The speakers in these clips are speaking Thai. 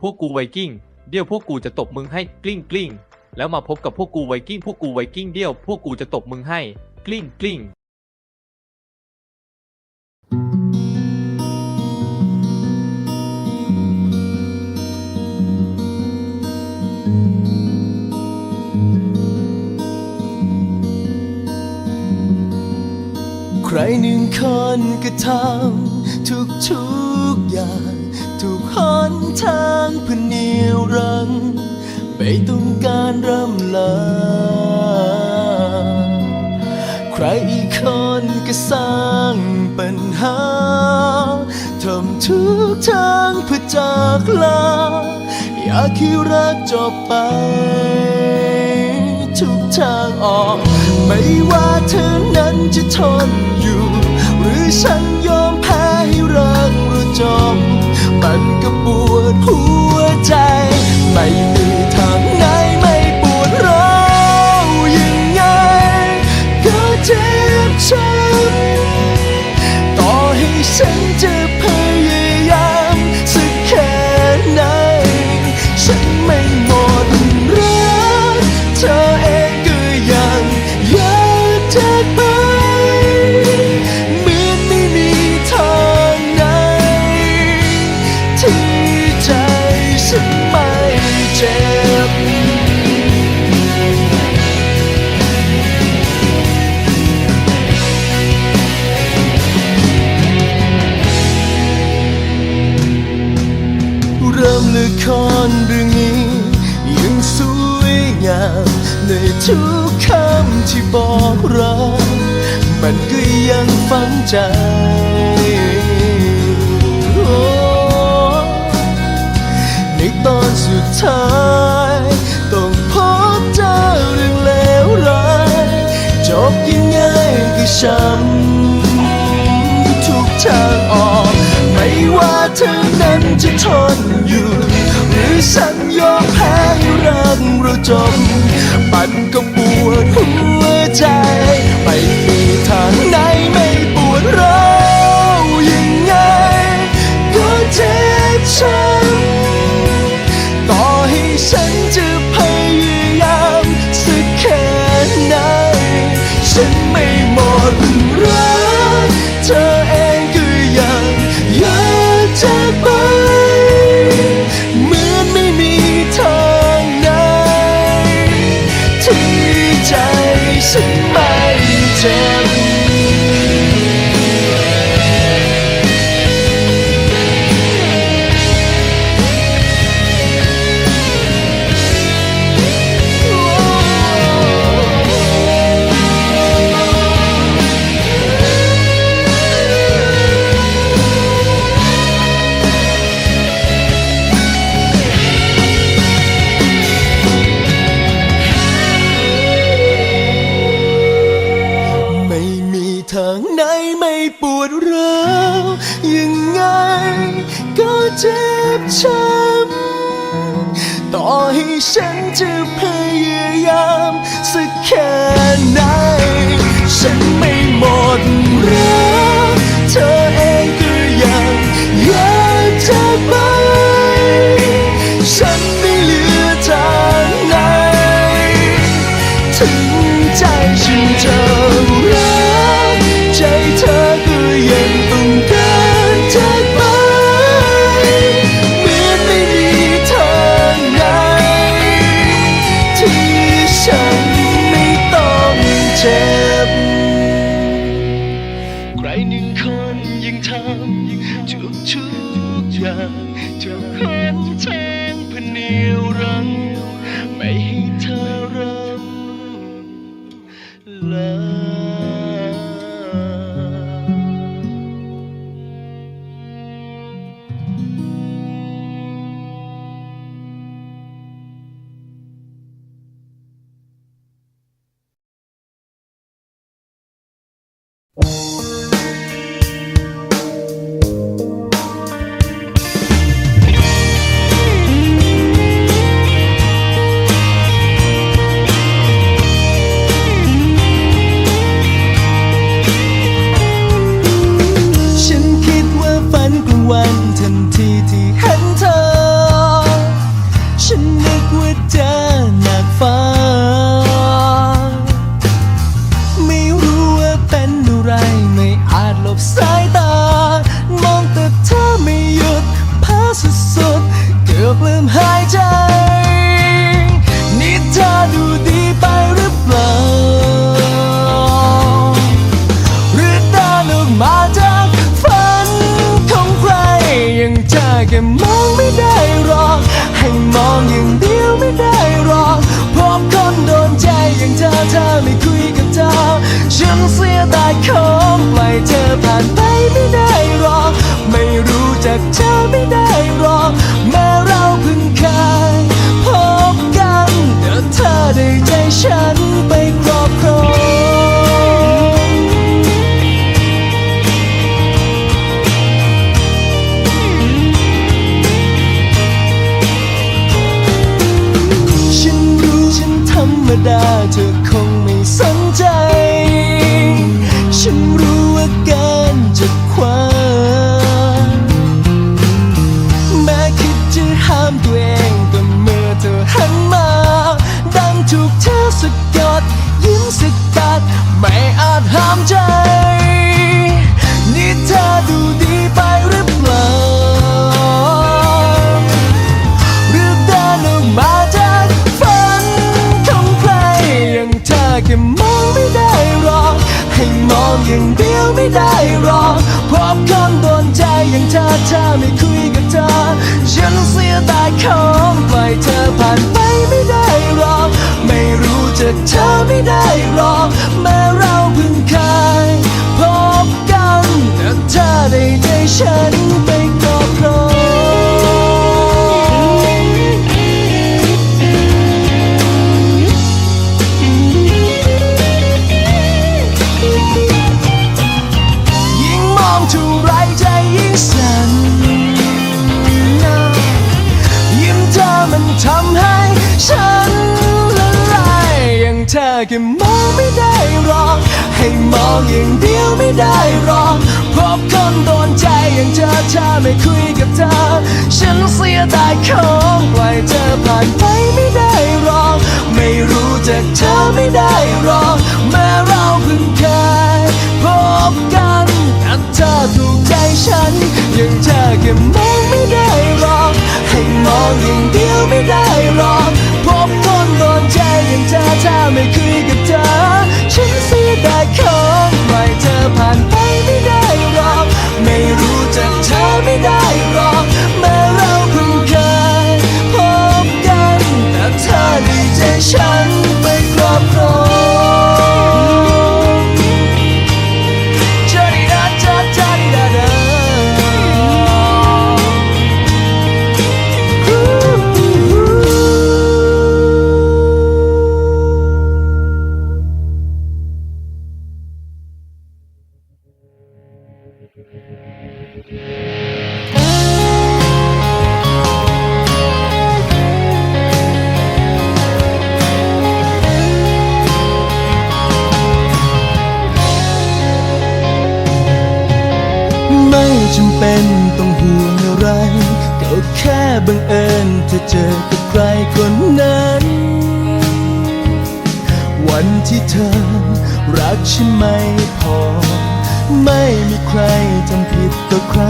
พวกกูไวกิ้ง เดี๋ยวพวกกูจะตบมึงให้กลิ้งกลิ้งแล้วมาพบกับพวกกูไวกิ้ง พวกกูไวกิ้งเดี๋ยวพวกกูจะตบมึงให้กลิ้งกลิ้งใครหนึ่งคนก็ทำทุกทุกอย่าง ทางเพื่อเหนียวรัง ไม่ต้องการรำลา ใครอีกคนก็สร้างปัญหาทำทุกทางเพื่อจากลา อยากให้รักจบไป ทุกทางออก ไม่ว่าเธอนั้นจะทนอยู่ หรือฉันยอมแพ้ให้รักราจบมันก็ป ฉันจะพาำที่บอกรักมันก็ยังฝังใจโอ้ในตอนสุดท้ายต้องพบเจอเรื่องเลวร้ายจบยังไงก็ช้ำทุกทางออก ไม่ว่าเธอนั้นจะทนอยู่ หรือฉันยอมแพ้ให้รักเราจบมันก็ป ฉันไม่เจ็บ ยังไงก็เจ็บช้ำต่อให้ฉันจะพยายามสักแค่ไหน ฉันไม่หมดรักเธอเองก็ยังอยากจะไป ฉันไม่เหลือทางไหนถึงใจฉันจะำ ไม่อาจห้ามใจ นี่เธอดูดีไปหรือเปล่าหรือเดินออกมาจากฝันของใครอย่างเธอแค่มองไม่ได้หรอกให้มองอย่างเดียวไม่ได้หรอกพราะคนโดนใจอย่างเธอถ้าไม่คุยกับเธอ ฉันเสียดายของปล่อยเธอผ่านไปไม่ได้หรอกไม่รู้จักเธอไม่ได้หรอก ฉันไปครอบครองยิ่งมองเท่าไรใจยิ่งสั่นยิ้มเธอมันทำให้ฉันละลายอย่างเธอแค่มองไม่ได้หรอก ให้มองอย่างเดียวไม่ได้หรอกพราะคนโดนใจอย่างเธอถ้าไม่คุยกับเธอ ฉันเสียดายของปล่อยเธอผ่านไปไม่ได้หรอกไม่รู้จักเธอไม่ได้หรอกแม้เราเพิ่งเคยพบกันแต่เธอถูกใจฉันยังเธอแค่มองไม่ได้หรอกให้มองอย่างเดียวไม่ได้หรอกพบคนโดนใจอย่างเธอถ้าไม่คุยกับเธอ เธอ รักฉันไม่พอ ไม่มีใครทำผิดต่อใคร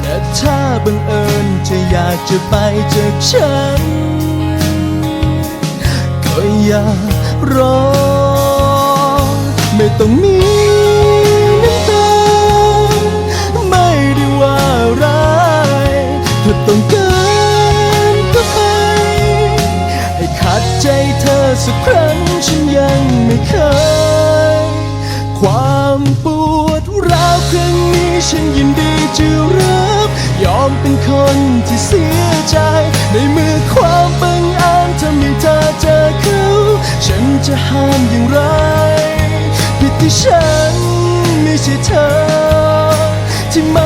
และถ้าบังเอิญเธอยากจะไปจากฉัน ก็อย่ารอ ไม่ต้องมีน้ำตาไม่ได้ว่าร้ายถ้าต้อง ใจเธอสักครั้งฉันยังไม่เคย ความปวดร้าวครั้งนี้ฉันยินดีจะรับยอมเป็นคนที่เสียใจ ในเมื่อความบังอิญทำให้เธอเจอเขาฉันจะห้ามอย่างไรผิดที่ฉันไม่ใช่เธอที่มัน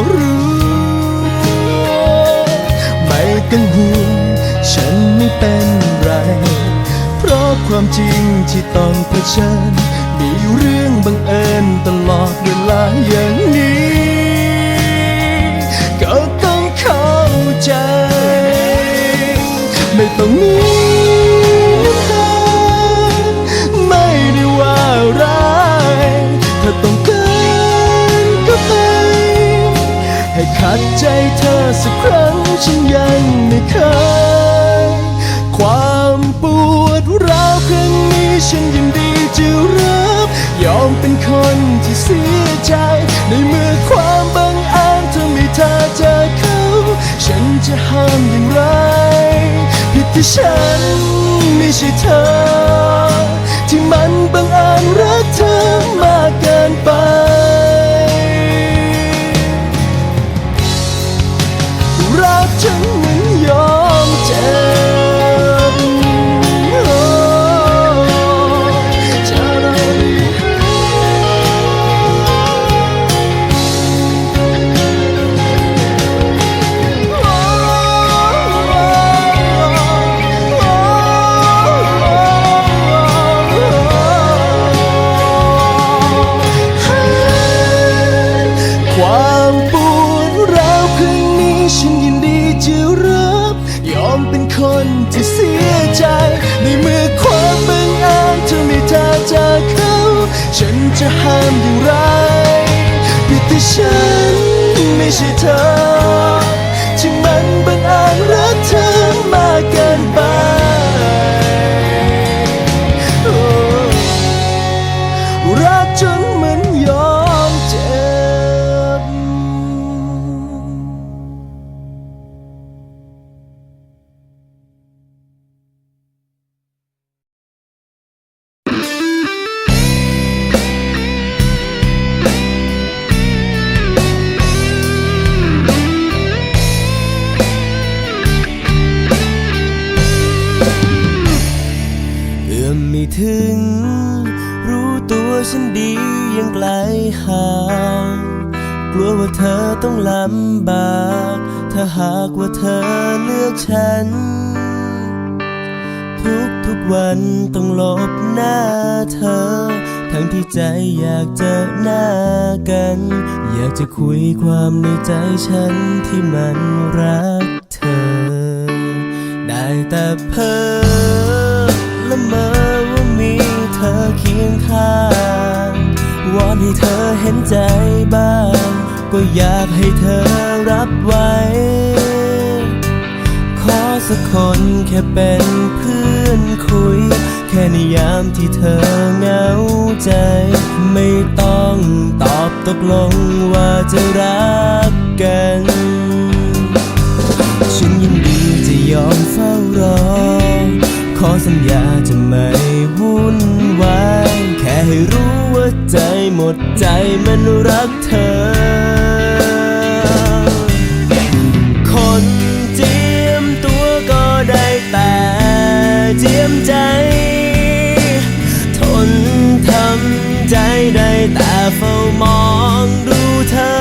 ็รู้ ไม่กังห่วลฉันไม่เป็นไร เพราะความจริงที่ต้องเผชิญ มีเรื่องบังเอิญ มเป็นคนที่เสียใจ ในเมื่อความบังอาจทำให้เธอเจอเขา ฉันจะห้ามอย่างไรผิดที่ฉันไม่ใช่เธอ ผิดที่ฉั ต้องลำบาก ถ้าหากว่าเธอเลือกฉัน ทุกทุกวันต้องลบหน้าเธอ ทั้งที่ใจอยากเจอหน้ากัน อยากจะคุยความในใจฉันที่มันรักเธอ ได้แต่เพ้อละเมอว่ามีเธอเคียงข้าง วอนให้เธอเห็นใจบ้าง ก็อยากให้เธอรับไว้ ขอสักคนแค่เป็นเพื่อนคุย แค่ในยามที่เธอเหงาใจ ไม่ต้องตอบตกลงว่าจะรักกัน ฉันยินดีจะยอมเฝ้ารอ ขอสัญญาจะไม่วุ่นวาย แค่ให้รู้ว่าใจหมดใจมันรัก ได้แต่เฝ้ามองดูเธอ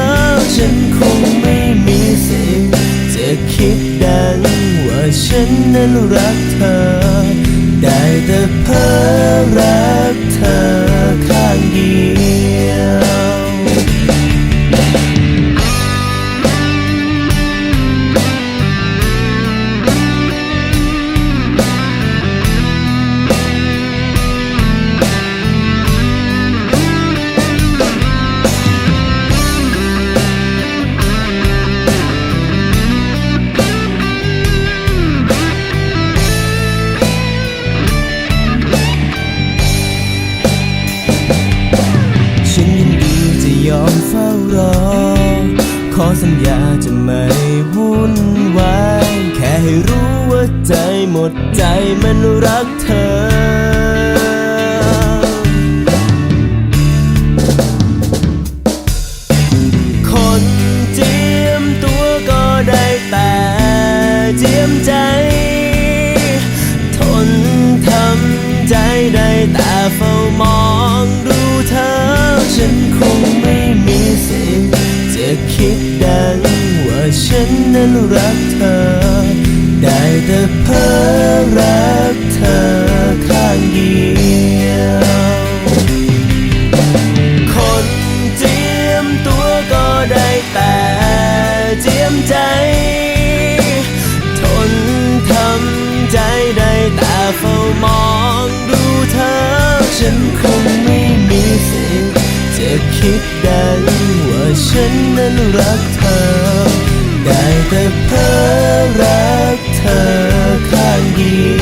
ฉันคงไม่มีสิทธิ์จะคิดดังว่าฉันนั้นรักเธอ ได้แต่เพ้อรัก นั้นรักเธอ ได้แต่เพ้อรักเธอข้างเดียว